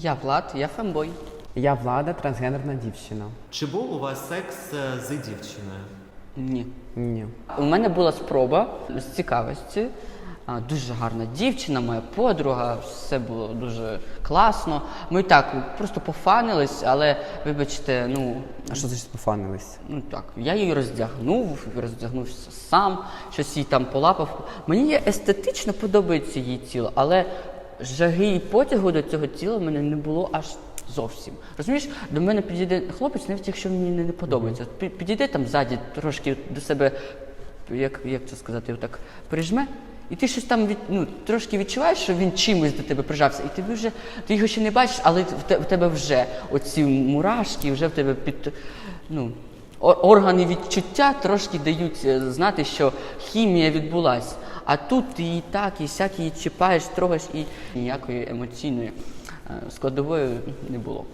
Я Влад, я фембой. Я влада, трансгендерна дівчина. Чи був у вас секс е, з дівчиною? Ні. Ні. У мене була спроба з цікавості. А, Дуже гарна дівчина, моя подруга, все було дуже класно. Ми так просто пофанились, але вибачте, ну, А що значить пофанились? ну так, я її роздягнув, роздягнувся сам, щось їй там полапав. Мені естетично подобається її тіло, але жаги і потягу до цього тіла в мене не було аж зовсім. Розумієш, до мене підійде хлопець, навіть якщо мені не, подобається. Пі- Підійде там ззаді, трошки до себе, як, як це сказати, так прижме. І ти щось там від, ну, трошки відчуваєш, що він чимось до тебе прижався, і ти вже ти його ще не бачиш, але в те- в тебе вже оці мурашки, вже в тебе під ну, Органи відчуття трошки дають е, знати, що хімія відбулась. А тут ти і так, і сяк її чіпаєш, трогаєш, і ніякої емоційної е, складової не було.